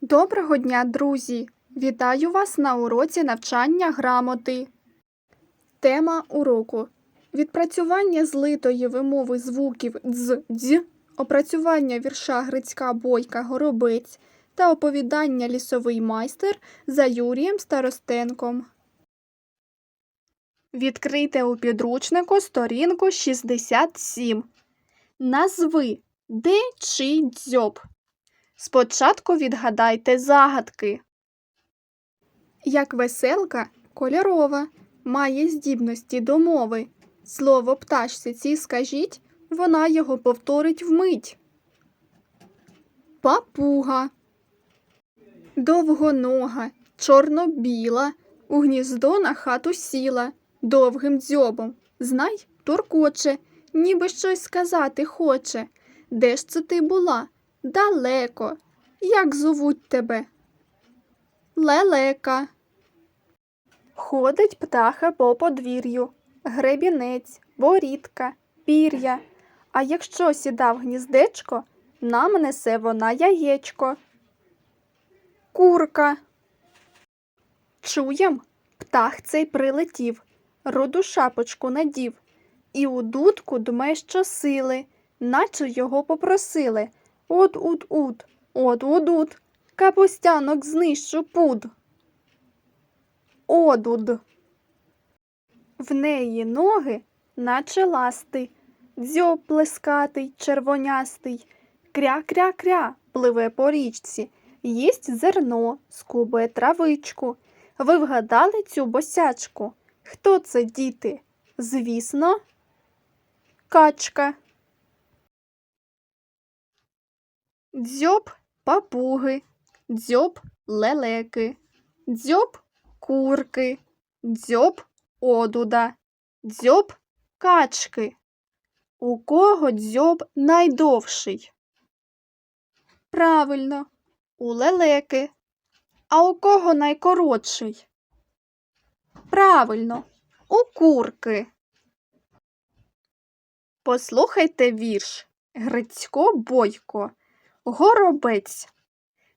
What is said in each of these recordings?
Доброго дня, друзі! Вітаю вас на уроці навчання грамоти. Тема уроку: відпрацювання злитої вимови звуків дз, дз, опрацювання вірша Грицька Бойка Горобець та оповідання Лісовий майстер за Юрієм Старостенком. Відкрийте у підручнику сторінку 67. Назви де чи дзьоб. Спочатку відгадайте загадки. Як веселка кольорова, має здібності до мови. Слово пташці цій скажіть, вона його повторить вмить. Папуга. Довгонога, чорно-біла, у гніздо на хату сіла, довгим дзьобом. Знай, туркоче, ніби щось сказати хоче. Де ж це ти була? Далеко. Як зовуть тебе? Лелека. Ходить птаха по подвір'ю, гребінець, борідка, пір'я. А якщо сіда в гніздечко, нам несе вона яєчко. Курка. Чуєм, птах цей прилетів, роду шапочку надів, і у дудку дме щосили, наче його попросили. От ут ут, от от ут, капустянок знищу пуд. Одуд. В неї ноги, наче ласти, дзьоб плескатий, червонястий, кря-кря-кря пливе по річці, їсть зерно, скубе травичку. Ви вгадали цю босячку? Хто це, діти? Звісно, качка. Дзьоб папуги, дзьоб лелеки, дзьоб курки, дзьоб одуда, дзьоб качки. У кого дзьоб найдовший? Правильно, у лелеки. А у кого найкоротший? Правильно, у курки. Послухайте вірш Грицько Бойко. Горобець.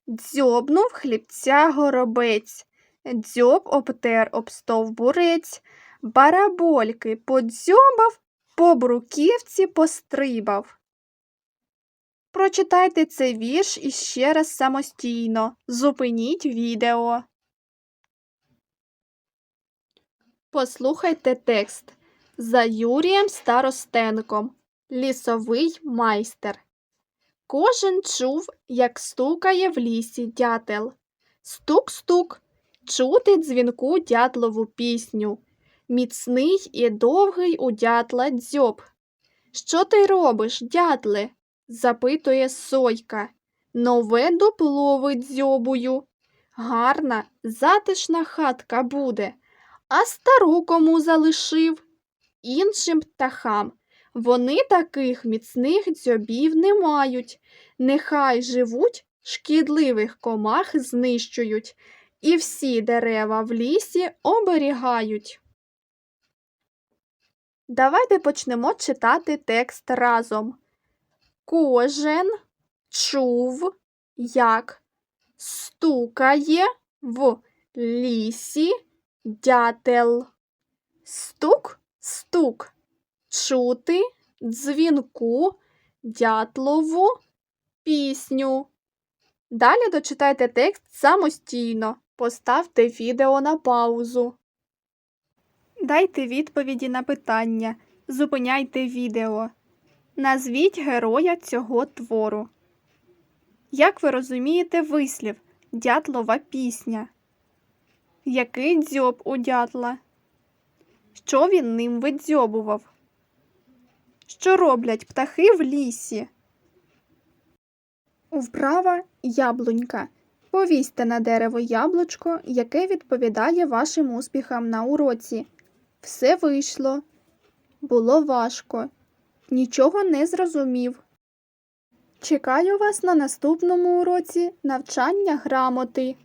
Дзьобнув хлібця горобець, дзьоб обтер об стовбурець, барабольки подзьобав, по бруківці пострибав. Прочитайте цей вірш іще раз самостійно. Зупиніть відео. Послухайте текст. За Юрієм Старостенком. Лісовий майстер. Кожен чув, як стукає в лісі дятел. Стук-стук, чути дзвінку дятлову пісню. Міцний і довгий у дятла дзьоб. Що ти робиш, дятле? запитує сойка. Нове дупло видзьобую. Гарна, затишна хатка буде. А стару кому залишив? Іншим птахам. Вони таких міцних дзьобів не мають. Нехай живуть, шкідливих комах знищують, і всі дерева в лісі оберігають. Давайте почнемо читати текст разом. Кожен чув, як стукає в лісі дятел. Стук, стук чути дзвінку дятлову пісню. Далі дочитайте текст самостійно. Поставте відео на паузу. Дайте відповіді на питання. Зупиняйте відео. Назвіть героя цього твору. Як ви розумієте вислів Дятлова пісня? Який дзьоб у дятла? Що він ним видзьобував? Що роблять птахи в лісі? Вправа яблунька. Повісьте на дерево яблучко, яке відповідає вашим успіхам на уроці. Все вийшло. Було важко. Нічого не зрозумів. Чекаю вас на наступному уроці навчання грамоти.